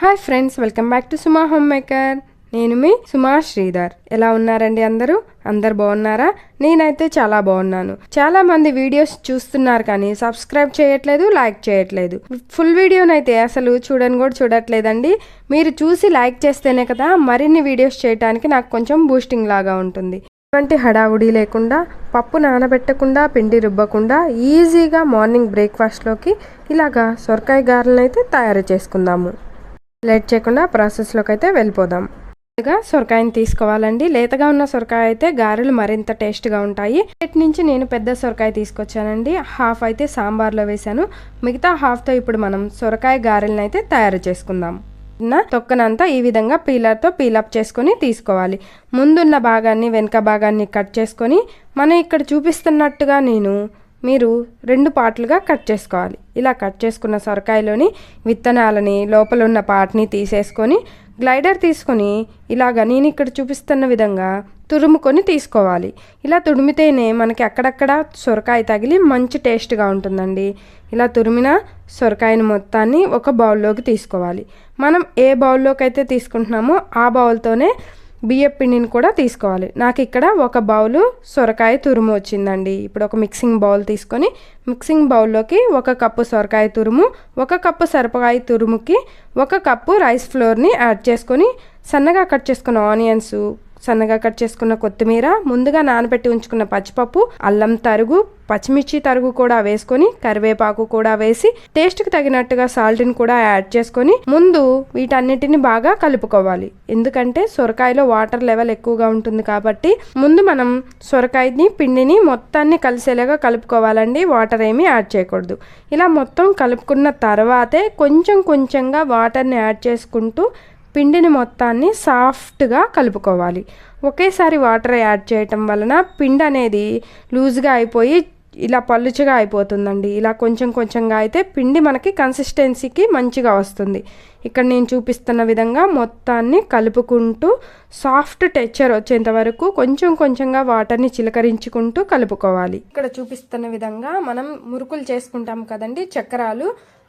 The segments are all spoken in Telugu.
Hi friends welcome back to Suma home maker నేను మీ సుమా శ్రీధర్. ఎలా ఉన్నారండి అందరూ? అందరు బాగున్నారా? నేనైతే చాలా బాగున్నాను. చాలా మంది వీడియోస్ చూస్తున్నారు కానీ సబ్స్క్రైబ్ చేయట్లేదు లైక్ చేయట్లేదు. ఫుల్ వీడియోనైతే అసలు చూడని కూడా చూడట్లేదండి. మీరు చూసి లైక్ చేస్తేనే కదా మరిన్ని వీడియోస్ చేయడానికి నాకు కొంచెం బూస్టింగ్ లాగా ఉంటుంది. ఎటువంటి హడావుడి లేకుండా పప్పు నానబెట్టకుండా పిండి రుబ్బకుండా ఈజీగా మార్నింగ్ బ్రేక్ఫాస్ట్లోకి ఇలాగా సొరకాయ గారెలను అయితే తయారు చేసుకుందాము. లేట్ చేయకుండా ప్రాసెస్లోకి అయితే వెళ్ళిపోదాం. ముందుగా సొరకాయని తీసుకోవాలండి. లేతగా ఉన్న సొరకాయ అయితే గారెలు మరింత టేస్ట్గా ఉంటాయి. ఇటు నుంచి నేను పెద్ద సొరకాయ తీసుకొచ్చానండి. హాఫ్ అయితే సాంబార్లో వేశాను. మిగతా హాఫ్తో ఇప్పుడు మనం సొరకాయ గారెలను అయితే తయారు చేసుకుందాం. ఉన్న తొక్కనంతా ఈ విధంగా పీలర్తో పీలప్ చేసుకొని తీసుకోవాలి. ముందున్న భాగాన్ని వెనక భాగాన్ని కట్ చేసుకొని మనం ఇక్కడ చూపిస్తున్నట్టుగా నేను మీరు రెండు పార్ట్లుగా కట్ చేసుకోవాలి. ఇలా కట్ చేసుకున్న సొరకాయలోని విత్తనాలని లోపల ఉన్న పార్ట్ని తీసేసుకొని గ్లైడర్ తీసుకొని ఇలాగ నేను ఇక్కడ చూపిస్తున్న విధంగా తురుముకొని తీసుకోవాలి. ఇలా తురిమితేనే మనకి అక్కడక్కడ సొరకాయ తగిలి మంచి టేస్ట్గా ఉంటుందండి. ఇలా తురిమిన సొరకాయని మొత్తాన్ని ఒక బౌల్లోకి తీసుకోవాలి. మనం ఏ బౌల్లోకి అయితే తీసుకుంటున్నామో ఆ బౌల్తోనే బియ్యం పిండిని కూడా తీసుకోవాలి. నాకు ఇక్కడ ఒక బౌలు సొరకాయ తురుము వచ్చిందండి. ఇప్పుడు ఒక మిక్సింగ్ బౌల్ తీసుకొని మిక్సింగ్ బౌల్లోకి ఒక కప్పు సొరకాయ తురుము ఒక కప్పు సరపకాయ తురుముకి ఒక కప్పు రైస్ ఫ్లోర్ని యాడ్ చేసుకొని సన్నగా కట్ చేసుకున్న ఆనియన్స్ సన్నగా కట్ చేసుకున్న కొత్తిమీర ముందుగా నానబెట్టి ఉంచుకున్న పచ్చిపప్పు అల్లం తరుగు పచ్చిమిర్చి తరుగు కూడా వేసుకొని కరివేపాకు కూడా వేసి టేస్ట్కి తగినట్టుగా సాల్ట్ని కూడా యాడ్ చేసుకొని ముందు వీటన్నిటిని బాగా కలుపుకోవాలి. ఎందుకంటే సొరకాయలో వాటర్ లెవెల్ ఎక్కువగా ఉంటుంది కాబట్టి ముందు మనం సొరకాయని పిండిని మొత్తాన్ని కలిసేలాగా కలుపుకోవాలండి. వాటర్ ఏమీ యాడ్ చేయకూడదు. ఇలా మొత్తం కలుపుకున్న తర్వాతే కొంచెం కొంచెంగా వాటర్ని యాడ్ చేసుకుంటూ పిండిని మొత్తాన్ని సాఫ్ట్గా కలుపుకోవాలి. ఒకేసారి వాటర్ యాడ్ చేయటం వలన పిండి అనేది లూజ్గా అయిపోయి ఇలా పలుచగా అయిపోతుందండి. ఇలా కొంచెం కొంచెంగా అయితే పిండి మనకి కన్సిస్టెన్సీకి మంచిగా వస్తుంది. ఇక్కడ నేను చూపిస్తున్న విధంగా మొత్తాన్ని కలుపుకుంటూ సాఫ్ట్ టెక్చర్ వచ్చేంత వరకు కొంచెం కొంచెంగా వాటర్ని చిలకరించుకుంటూ కలుపుకోవాలి. ఇక్కడ చూపిస్తున్న విధంగా మనం మురుకులు చేసుకుంటాం కదండి చక్రాలు.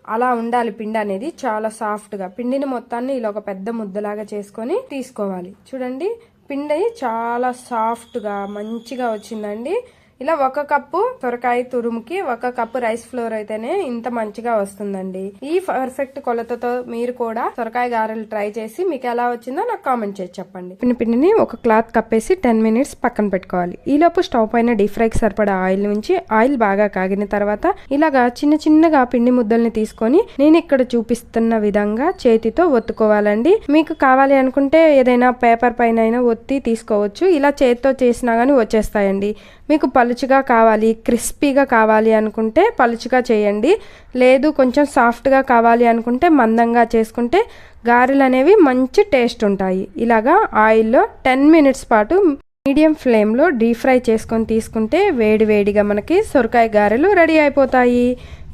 అలా ఉండాలి పిండి అనేది చాలా సాఫ్ట్గా పిండిని మొత్తాన్ని ఇలా ఒక పెద్ద ముద్దలాగా చేసుకొని తీసుకోవాలి. చూడండి పిండి చాలా సాఫ్ట్గా మంచిగా వచ్చిందండి. ఇలా ఒక కప్పు సొరకాయ తురుముకి ఒక కప్పు రైస్ ఫ్లోర్ అయితేనే ఇంత మంచిగా వస్తుందండి. ఈ పర్ఫెక్ట్ కొలతతో మీరు కూడా సొరకాయ గారెలు ట్రై చేసి మీకు ఎలా వచ్చిందో నాకు కామెంట్ చేసి చెప్పండి. పిండి పిండిని ఒక క్లాత్ కప్పేసి టెన్ మినిట్స్ పక్కన పెట్టుకోవాలి. ఈలోపు స్టవ్ పైన డీప్ ఫ్రైకి సరిపడా ఆయిల్ నుంచి ఆయిల్ బాగా కాగిన తర్వాత ఇలాగా చిన్న చిన్నగా పిండి ముద్దల్ని తీసుకొని నేను ఇక్కడ చూపిస్తున్న విధంగా చేతితో ఒత్తుకోవాలండి. మీకు కావాలి అనుకుంటే ఏదైనా పేపర్ పైన అయినా ఒత్తి తీసుకోవచ్చు. ఇలా చేతితో చేసినా కానీ వచ్చేస్తాయండి. మీకు పలుచుగా కావాలి క్రిస్పీగా కావాలి అనుకుంటే పలుచుగా చేయండి. లేదు కొంచెం సాఫ్ట్గా కావాలి అనుకుంటే మందంగా చేసుకుంటే గారెలు అనేవి మంచి టేస్ట్ ఉంటాయి. ఇలాగా ఆయిల్లో టెన్ మినిట్స్ పాటు మీడియం ఫ్లేమ్లో డీప్ ఫ్రై చేసుకొని తీసుకుంటే వేడి వేడిగా మనకి సొరకాయ గారెలు రెడీ అయిపోతాయి.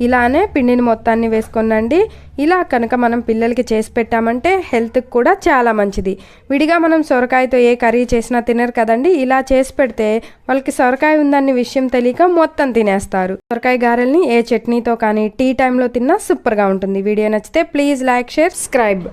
ఇలానే పిండిని మొత్తాన్ని వేసుకొనండి ఇలా కనుక మనం పిల్లలకి చేసి పెట్టామంటే హెల్త్కి కూడా చాలా మంచిది. విడిగా మనం సొరకాయతో ఏ కర్రీ చేసినా తినరు కదండి. ఇలా చేసి పెడితే వాళ్ళకి సొరకాయ ఉందన్న విషయం తెలియక మొత్తం తినేస్తారు. సొరకాయ గారెల్ని ఏ చట్నీతో కానీ టీ టైంలో తిన్నా సూపర్గా ఉంటుంది. వీడియో నచ్చితే ప్లీజ్ లైక్ షేర్ సబ్స్క్రైబ్.